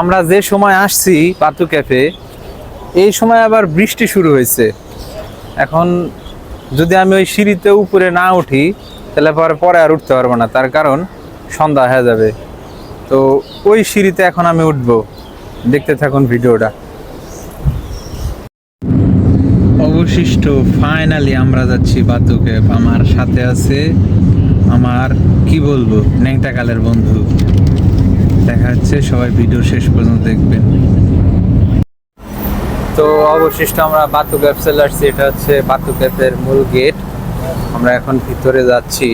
আমরা যে সময় আসছি পাতু ক্যাফে, এই সময় আবার বৃষ্টি শুরু হয়েছে। এখন যদি আমি ওই সিঁড়িতে উপরে না উঠি, তাহলে পরে পরে আর উঠতে পারব না, তার কারণ সন্ধ্যা হয়ে যাবে। তো ওই সিঁড়িতে এখন আমি উঠবো। দেখতে থাকুন ভিডিওটা। অবশিষ্ট ফাইনালি আমরা যাচ্ছি বাতু ক্যাফ। আমার সাথে আছে আমার, কি বলব, ন্যাংটাকালের বন্ধু। দেখা যাচ্ছে সবাই ভিডিও শেষ পর্যন্ত দেখবেন। তো অবশিষ্ট আমরা বাতু চলে আসছি, এটা হচ্ছে বাতু ক্যাফের মূল গেট। আমরা এখন ভিতরে যাচ্ছি।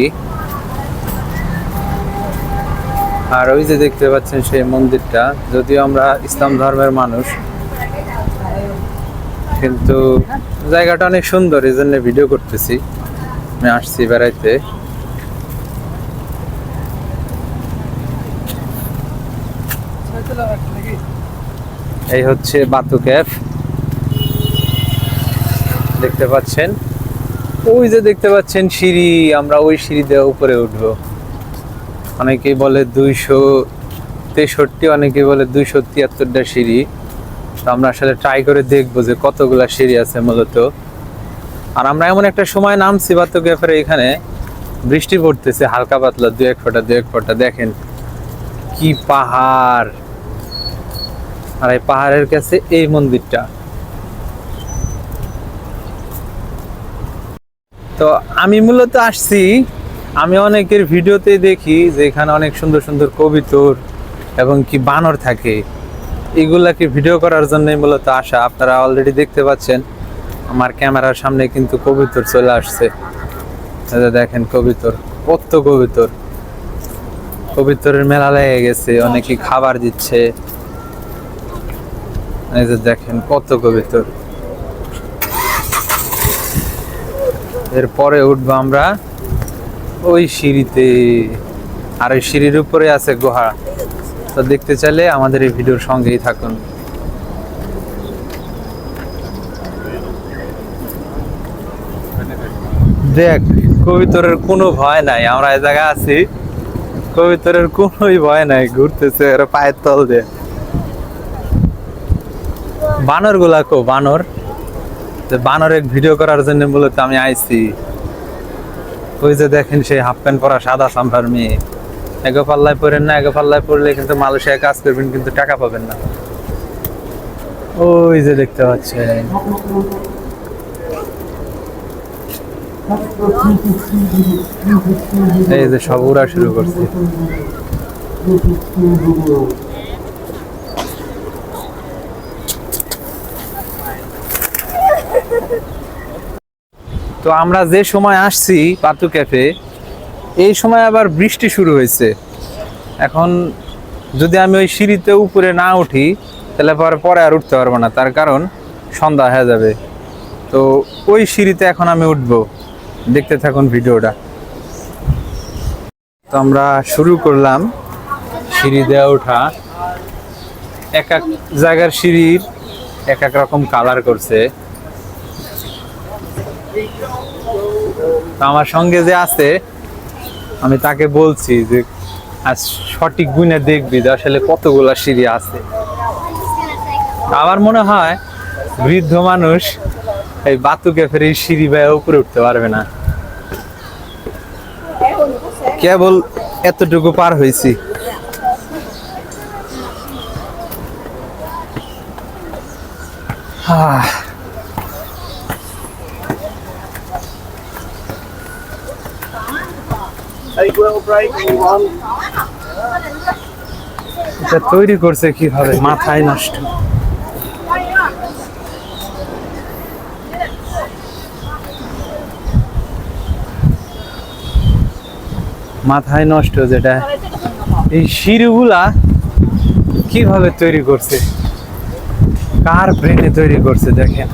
আর ওই যে দেখতে পাচ্ছেন সেই মন্দিরটা, যদিও আমরা ইসলাম ধর্মের মানুষ, কিন্তু জায়গাটা অনেক সুন্দর, এই জন্য ভিডিও করতেছি। আমি আসছি বেড়াইতে। এই হচ্ছে বাতু ক্যাফ। দেখতে পাচ্ছেন? ওই যে দেখতে পাচ্ছেন সিঁড়ি, আমরা ওই সিঁড়ি দিয়ে উপরে উঠবো। অনেকেই বলে দুইশো তেষট্টি অনেকে বলে দুইশো তিয়াত্তরটা সিঁড়ি। তো আমরা আসলে ট্রাই করে দেখব যে কতগুলা সিঁড়ি আছে মূলত। আর আমরা এমন একটা সময় নামছি বাতু ক্যাফের এখানে। বৃষ্টি পড়তেছে, হালকা পাতলা দু এক ফোঁটা দু এক ফোঁটা। দেখেন কি পাহাড়! আর এই পাহাড়ের কাছে এই মন্দিরটা। তো আমি মূলত আসছি, আমি অনেকের ভিডিওতে দেখি যে এখানে অনেক সুন্দর সুন্দর কবিতর এবং কি বানর থাকে। এগুলাকে ভিডিও করার জন্য মূলত আসা। আপনারা অলরেডি দেখতে পাচ্ছেন, আমার ক্যামেরার সামনে কিন্তু কবিতর চলে আসছে। দেখেন কবিতর কত কবিতর। কবিতরের মেলা লেগে গেছে, অনেকে খাবার দিচ্ছে। এই যে দেখেন কত কবিতর এরপরে উঠবো আমরা ওই সিঁড়িতে। আর ওই সিঁড়ির উপরে আছে গুহা। তো দেখতে চাইলে আমাদের এই ভিডিওর সঙ্গেই থাকুন। দেখ, কবিতরের কোনো ভয় নাই। আমরা এই জায়গায় আছি, কবিতরের কোনোই ভয় নাই, ঘুরতেছে এর পায়ের তল দিয়ে। বানরগুলা কো, বানর। বানরের ভিডিও করার জন্য মূলত আমি আইছি। ওই যে দেখেন সেই হাফ প্যান্ট পরা সাদা সাম্বার মেয়ে। এগো পাল্লায় পড়েন না এগো পাল্লায় পড়লে কিন্তু মালয়েশিয়ায় কাজ করবেন, কিন্তু টাকা পাবেন না। ওই যে দেখতে পাচ্ছেন। এই যে সব উড়া শুরু করছে। তো আমরা যে সময় আসছি পাতু ক্যাফে, এই সময় আবার বৃষ্টি শুরু হয়েছে। এখন যদি আমি ওই সিঁড়িতে উপরে না উঠি, তাহলে পরে পরে আর উঠতে পারব না। তার কারণ সন্ধ্যা হয়ে যাবে। তো ওই সিঁড়িতে এখন আমি উঠবো। দেখতে থাকুন ভিডিওটা। তো আমরা শুরু করলাম সিঁড়ি দেওয়া ওঠা। এক এক জায়গার সিঁড়ির এক এক রকম কালার করছে। তো আমার সঙ্গে যে আছে, আমি তাকে বলছি যে, আজ সঠিক গুণে দেখবি যে আসলে কতগুলা সিঁড়ি আছে। আমার মনে হয় বৃদ্ধ মানুষ এই বাতুকে ফেরে এই সিঁড়ি বেয়ে উপরে উঠতে পারবে না। কেবল এতটুকু পার হয়েছি। এটা তৈরি করছে কীভাবে? মাথায় নষ্ট। মাথায় নষ্ট যেটা। এই সিঁড়িগুলা কীভাবে তৈরি করছে? কার ব্রেনে তৈরি করছে দেখেন।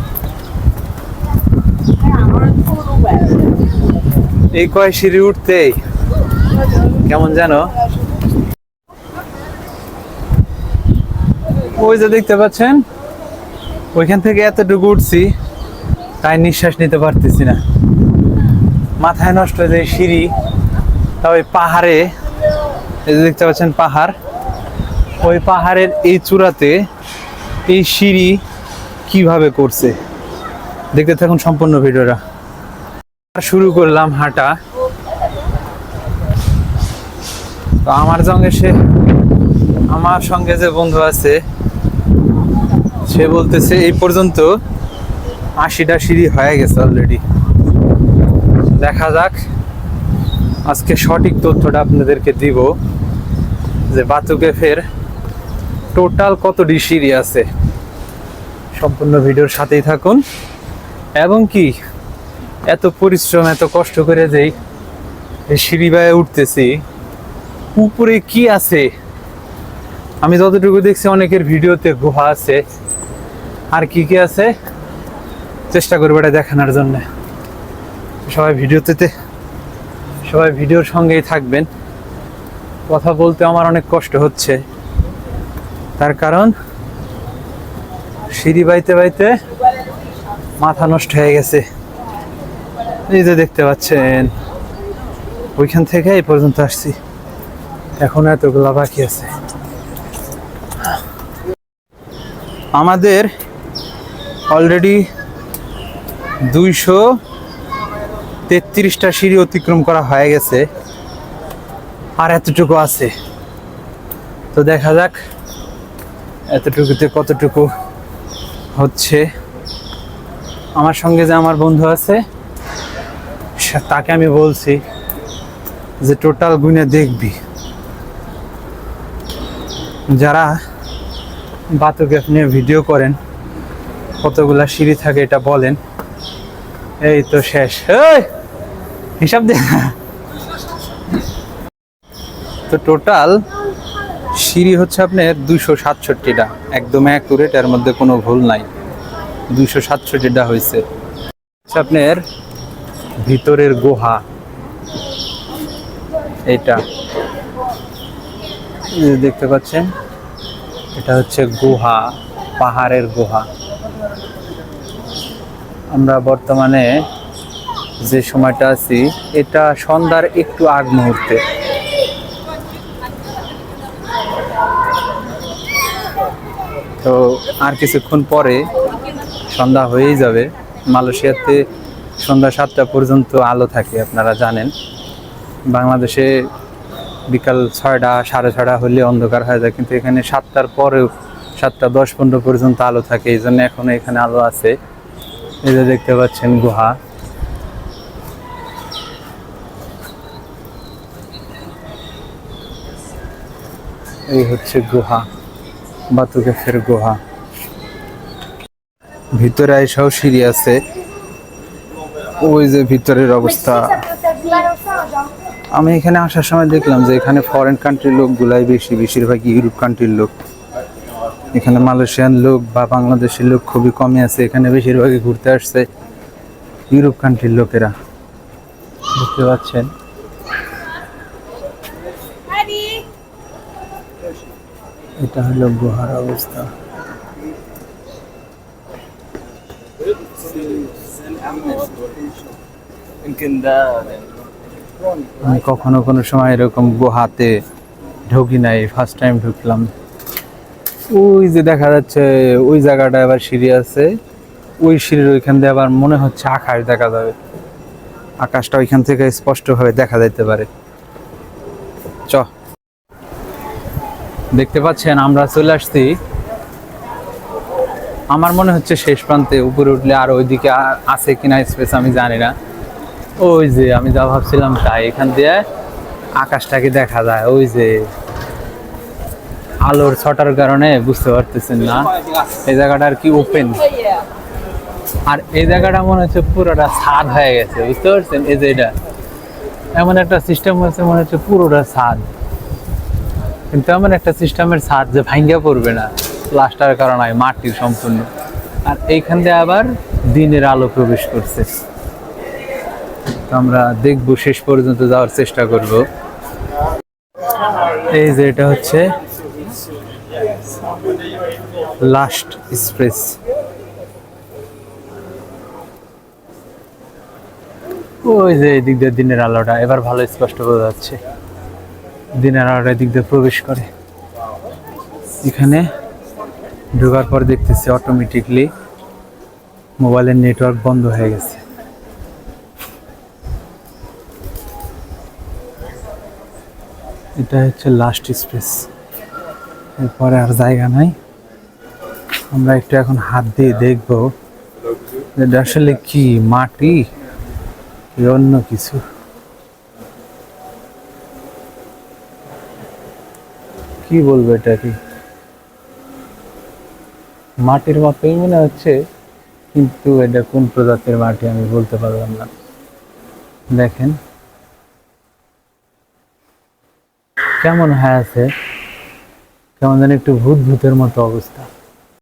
এই কয় সিঁড়ি উঠতেই কেমন জানো? ওই যে দেখতে পাচ্ছেন, ওইখান থেকে এতটুকু উঠছি, তাই নিঃশ্বাস নিতে পারতেছি না। মাথায় নষ্ট হয়ে যায় সিঁড়ি, তা ওই পাহাড়ে, এই যে দেখতে পাচ্ছেন পাহাড়, ওই পাহাড়ের এই চূড়াতে এই সিঁড়ি কীভাবে করছে? দেখতে থাকুন সম্পূর্ণ ভিডিওটা। শুরু করলাম হাঁটা। তো আমার সঙ্গে সে, আমার সঙ্গে যে বন্ধু আছে, সে বলতেছে, এই পর্যন্ত আশিটা সিঁড়ি হয়ে গেছে অলরেডি দেখা যাক, আজকে সঠিক তথ্যটা আপনাদেরকে দিব যে বাতুকে ফের টোটাল কতটি সিঁড়ি আছে। সম্পূর্ণ ভিডিওর সাথেই থাকুন। এবং কি, এত পরিশ্রম, এত কষ্ট করে যেই সিঁড়ি বায়ে উঠতেছি উপরে কি আছে? আমি যতটুকু দেখছি অনেকের ভিডিওতে গুহা আছে। আর কি কি আছে? চেষ্টা করব এটা দেখানোর জন্য। সবাই ভিডিওতে সবাই ভিডিওর সঙ্গেই থাকবেন। কথা বলতে আমার অনেক কষ্ট হচ্ছে। তার কারণ, সিঁড়ি বাইতে বাইতে মাথা নষ্ট হয়ে গেছে। এই যে দেখতে পাচ্ছেন, ওইখান থেকে এই পর্যন্ত আসছি। এখন এতগুলা বাকি আছে। আমাদের অলরেডি দুইশো তেত্রিশটা সিঁড়ি অতিক্রম করা হয়ে গেছে। আর এতটুকু আছে। তো দেখা যাক এতটুকুতে কতটুকু হচ্ছে। আমার সঙ্গে যে আমার বন্ধু আছে তাকে আমি বলছি যে টোটাল গুনে দেখবি। যারা বাতুকে নিয়ে ভিডিও করেন, কতগুলা সিঁড়ি থাকে এটা বলেন। এই তো শেষ। হিসাব দে। তো টোটাল সিঁড়ি হচ্ছে আপনার দুইশো সাতষট্টিটা। একদম অ্যাকুরেট এর মধ্যে কোনো ভুল নাই। দুইশো সাতষট্টিটা হয়েছে। হচ্ছে আপনার ভিতরের গুহা। এটা দেখতে পাচ্ছেন। এটা হচ্ছে গুহা, পাহাড়ের গুহা। আমরা বর্তমানে যে সময়টা আছি, এটা সন্ধ্যার একটু আগ মুহূর্তে। তো আর কিছুক্ষণ পরে সন্ধ্যা হয়েই যাবে। মালয়েশিয়াতে সন্ধ্যা সাতটা পর্যন্ত আলো থাকে, আপনারা জানেন। বাংলাদেশে বিকাল ছয়টা সাড়ে ছয়টা হলে অন্ধকার হয়ে যায় কিন্তু এখানে সাতটার পরেও সাতটা দশ পনেরো পর্যন্ত আলো থাকে এই জন্য এখনও এখানে আলো আছে এই যে দেখতে পাচ্ছেন গুহা এই হচ্ছে গুহা বাতুকেফের গুহা ভিতরে আইসাও সিঁড়ি আছে ওই যে ভিতরের অবস্থা আমি এখানে আসার সময় দেখলাম যে এখানে ফরেন কান্ট্রির লোকগুলাই বেশি বেশিরভাগ ইউরোপ কান্ট্রির লোক এখানে মালয়েশিয়ান লোক বা বাংলাদেশের লোক খুবই কমই আছে এখানে বেশিরভাগই ঘুরতে আসছে ইউরোপ কান্ট্রির লোকেরা বুঝতে পারছেন এটা হলো গুহার অবস্থা يمكن ده আমি কখনো কোনো সময় এরকম গুহাতে ঢুকি নাই ফার্স্ট টাইম ঢুকলাম। ওই যে দেখা যাচ্ছে, ওই জায়গাটা আবার সিঁড়ি আছে, ওই সিঁড়ির ওইখান দিয়ে আবার মনে হচ্ছে আকাশ দেখা যাবে। আকাশটা ওইখান থেকে স্পষ্টভাবে দেখা যাইতে পারে। চ। দেখতে পাচ্ছেন, আমরা চলে আসছি। আমার মনে হচ্ছে শেষ প্রান্তে উপরে উঠলে আর ওইদিকে আছে কিনা স্পেস আমি জানি না। ওই যে আমি যা ভাবছিলাম তাই, এখান দিয়ে আকাশটাকে দেখা যায়, ওই যে আলোর ছটার কারণে বুঝতে পারতেছেন না। এই জায়গাটা আর কি ওপেন আর এই জায়গাটা মনে হচ্ছে পুরোটা ছাদ হয়ে গেছে, বুঝতে পারছেন? এই যে এটা। এমন একটা সিস্টেম হয়েছে, মনে হচ্ছে পুরোটা ছাদ। কিন্তু এমন একটা সিস্টেমের ছাদ যে ভাঙ্গা পড়বে না প্লাস্টার কারণে, মাটির সম্পূর্ণ। আর এইখান দিয়ে আবার দিনের আলো প্রবেশ করছে। তো আমরা দেখব, শেষ পর্যন্ত যাওয়ার চেষ্টা করব। এই যে এটা হচ্ছে লাস্ট স্প্রেস ওই যে এই দিক দিয়ে দিনের আলোটা, এবার ভালো স্পষ্ট বোঝা যাচ্ছে। দিনের আলোটা এদিক দিয়ে প্রবেশ করে। এখানে ঢোকার পর দেখতেছি অটোমেটিকলি মোবাইলের নেটওয়ার্ক বন্ধ হয়ে গেছে। এটা হচ্ছে লাস্ট স্পেস এরপরে আর জায়গা নাই। আমরা একটু এখন হাত দিয়ে দেখব এটা আসলে কি, মাটি অন্য কিছু? কি বলব এটা কি? মাটির মতোই মনে হচ্ছে, কিন্তু এটা কোন প্রজাতির মাটি আমি বলতে পারলাম না। দেখেন। কেমন হয়ে আছে? কেমন যেন একটু ভূত ভূতের মতো অবস্থা।